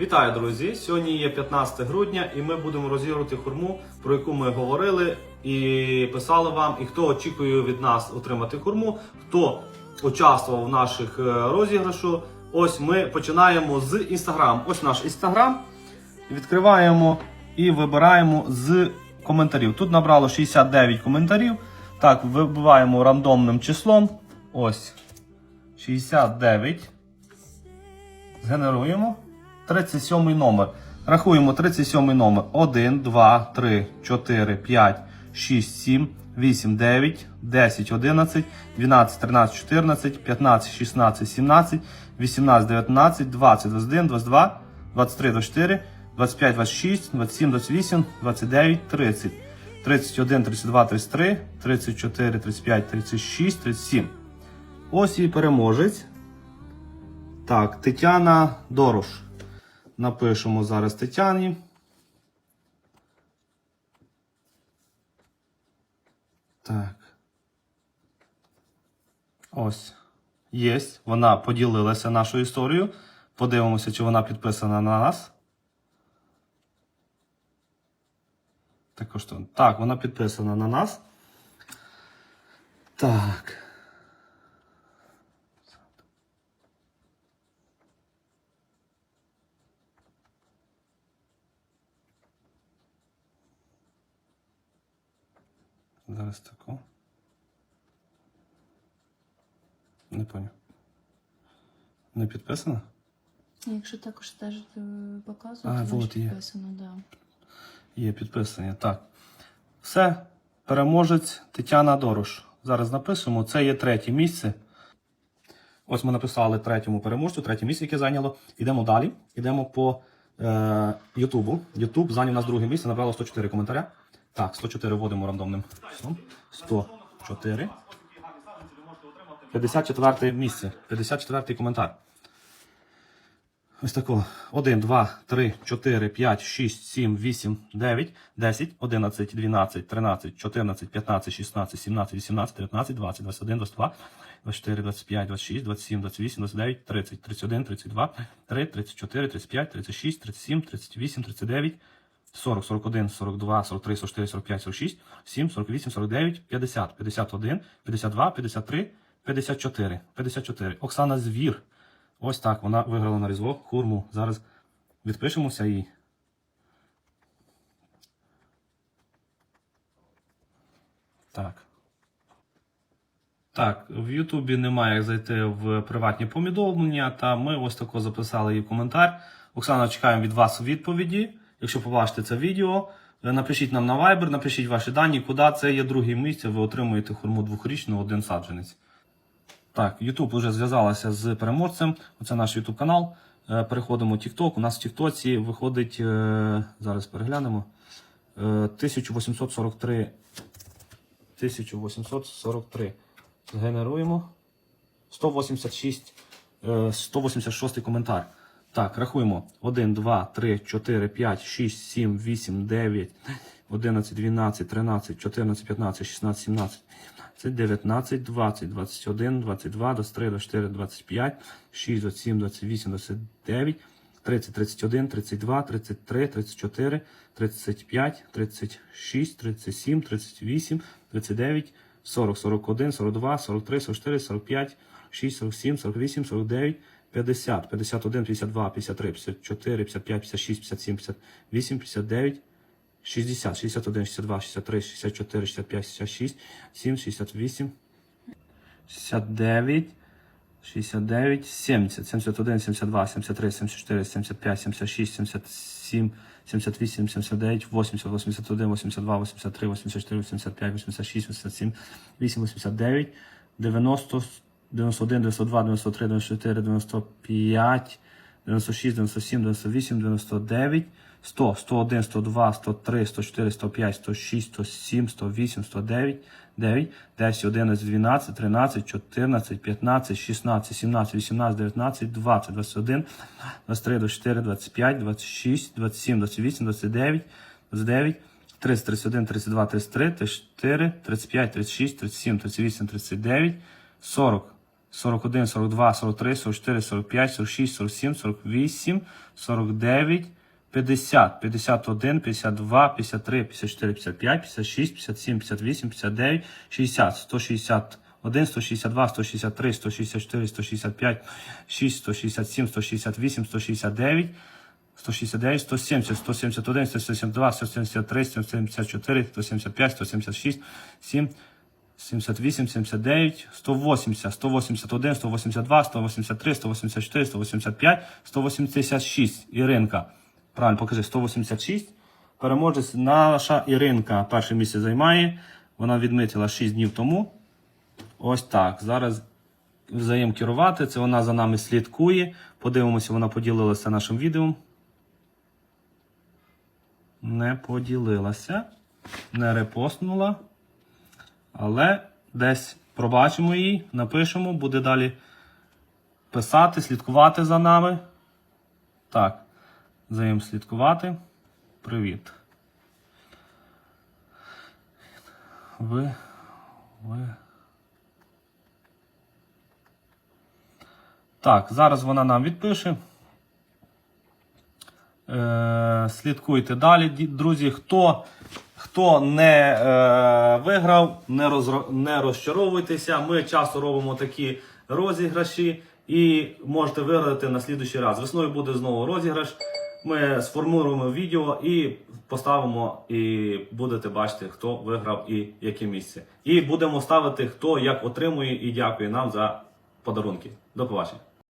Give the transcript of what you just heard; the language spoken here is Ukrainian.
Вітаю, друзі! Сьогодні є 15 грудня, і ми будемо розігрувати хурму, про яку ми говорили і писали вам. І хто очікує від нас отримати хурму, хто участвував в наших е, розіграшу. Ось ми починаємо з інстаграм. Ось наш інстаграм. Відкриваємо і вибираємо з коментарів. Тут набрало 69 коментарів. Так, вибиваємо рандомним числом. Ось 69. Згенеруємо. 37 номер. Рахуємо 37 номер. 1, 2, 3, 4, 5, 6, 7, 8, 9, 10, 11, 12, 13, 14, 15, 16, 17, 18, 19, 20, 21, 22, 23, 24, 25, 26, 27, 28, 29, 30, 31, 32, 33, 34, 35, 36, 37. Ось і переможець. Так, Тетяна Дорош. Напишемо зараз Тетяні. Так. Ось. Єсть. Вона поділилася нашою історією. Подивимося, чи вона підписана на нас. Також. Так, вона підписана на нас. Так. Зараз таку. Не поняв. Не підписано? Якщо також теж е, А, то вот є. підписано, да. Є підписання. Так. Все. Переможець Тетяна Дорош. Зараз напишемо. Це є третє місце. Ось ми написали третьому переможцю, третє місце, яке зайняло. Йдемо далі. Йдемо по е, Ютубу. Ютуб зайняв нас друге місце, набрало 104 коментаря. Так, 104 вводимо рандомним числом. 104. 54 місце. 54 коментар. Ось тако. 1, 2, 3, 4, 5, 6, 7, 8, 9, 10, 11, 12, 13, 14, 15, 16, 17, 18, 19, 20, 21, 22, 24, 25, 26, 27, 28, 29, 30, 31, 32, 3, 34, 35, 36, 37, 38, 39, 40, 41, 42, 43, 44, 45, 46, 7, 48, 49, 50, 51, 52, 53, 54, 54. Оксана Звір. Ось так вона виграла на різдво хурму. Зараз відпишемося і. Так. Так, в Ютубі немає як зайти в приватні повідомлення, та ми ось тако записали її коментар. Оксана, чекаємо від вас відповіді. Якщо побачите це відео, е, напишіть нам на Viber, напишіть ваші дані, куди це є друге місце, ви отримуєте хурму двохрічну, один саджанець. Так, YouTube вже зв'язалася з переможцем. Оце наш YouTube канал. Е, Переходимо в TikTok. У нас в TikTok виходить, е, зараз переглянемо. е, 1843. 1843. Генеруємо. 186, е, 186 коментар. Так, рахуємо. 1, 2, 3, 4, 5, 6, 7, 8, 9, 11, 12, 13, 14, 15, 16, 17, 19, 20, 21, 22, 23, 24, 25, 6, 27, 28, 29, 30, 31, 32, 33, 34, 35, 36, 37, 38, 39, 40, 41, 42, 43, 44, 45, 6, 47, 48, 49, 50, 51, 52, 53, 54, 55, 56, 57, 58, 59, 60, 61, 62, 63, 64, 65, 66, 7, 68, 69, 69, 70, 71, 72, 73, 74, 75, 76, 77, 78, 79, 80, 81, 82, 83, 84, 85, 86, 87, 8, 89, 90, 91, 92, 93, 94, 95, 96, 97, 98, 99, 100, 101, 102, 103, 104, 105, 106, 107, 108, 109, 9, 10, 11, 12, 13, 14, 15, 16, 17, 18, 19, 20, 21, 23, 24, 25, 26, 27, 28, 29, 29, 30, 31, 32, 33, 34, 35, 36, 37, 38, 39, 40, 41, 42, 43, 44, 45, 46, 47, 48, 49, 50, 51, 52, 53, 54, 55, 56, 57, 58, 59, 60, 161, 162, 163, 164, 165, 6, 167, 168, 169, 169, 170, 171, 172, 173, 174, 175, 176, 7, 78, 79, 180, 181, 182, 183, 184, 185, 186. Іринка. Правильно, покажи, 186. Переможець наша Іринка перше місце займає. Вона відмітила 6 днів тому. Ось так. Зараз взаєм керувати. Це вона за нами слідкує. Подивимося, вона поділилася нашим відео. Не поділилася. Не репостнула. Але десь пробачимо її, напишемо, буде далі писати, слідкувати за нами. Так, взаєм слідкувати. Привіт. Ви. Ви. Так, зараз вона нам відпише. Е, слідкуйте далі, друзі. Хто, хто не е, виграв, не, розро- не розчаровуйтеся. Ми часто робимо такі розіграші і можете виграти на слідуючий раз. Весною буде знову розіграш. Ми сформуємо відео і поставимо, і будете бачити, хто виграв і яке місце. І будемо ставити, хто як отримує, і дякує нам за подарунки. До побачення.